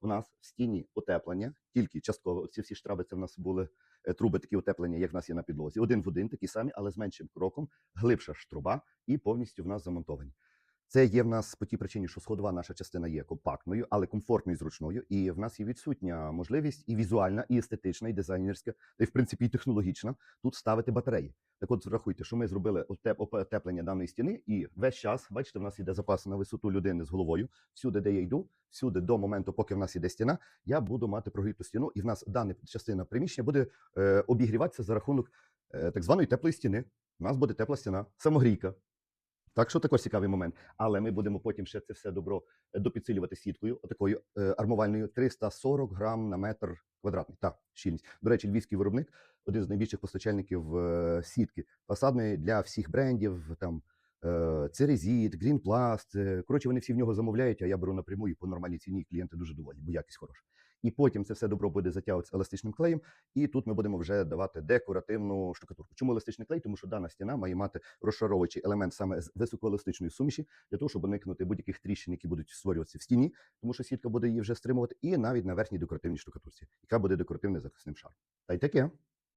у нас в стіні утеплення, тільки частково. Ці всі штраби це в нас були е, труби такі утеплення, як в нас є на підлозі. Один в один, такі самі, але з меншим кроком, глибша ж труба і повністю в нас замонтовані. Це є в нас по тій причині, що сходова наша частина є компактною, але комфортною і зручною. І в нас є відсутня можливість і візуальна, і естетична, і дизайнерська, та й в принципі і технологічна тут ставити батареї. Так от врахуйте, що ми зробили отеп- утеплення даної стіни, і весь час, бачите, в нас іде запас на висоту людини з головою. Всюди, де я йду, всюди до моменту, поки в нас іде стіна, я буду мати прогріту стіну, і в нас дана частина приміщення буде е, обігріватися за рахунок е, так званої теплої стіни. У нас буде тепла стіна, самогрійка. Так що також цікавий момент. Але ми будемо потім ще це все добро е, допідсилювати сіткою, отакою е, армувальною 340 грам на метр квадратний. Так, щільність. До речі, львівський виробник один з найбільших постачальників е, сітки фасадної для всіх брендів. Там е, Церезіт, Грінпласт. е, Коротше, вони всі в нього замовляють, а я беру напряму і по нормальній ціні. Клієнти дуже доволі, бо якість хороша. І потім це все добро буде затягуватися еластичним клеєм, і тут ми будемо вже давати декоративну штукатурку. Чому еластичний клей? Тому що дана стіна має мати розшаровуючий елемент саме з високоеластичної суміші, для того, щоб уникнути будь-яких тріщин, які будуть створюватися в стіні, тому що сітка буде її вже стримувати, і навіть на верхній декоративній штукатурці, яка буде декоративним захисним шаром. Та й таке.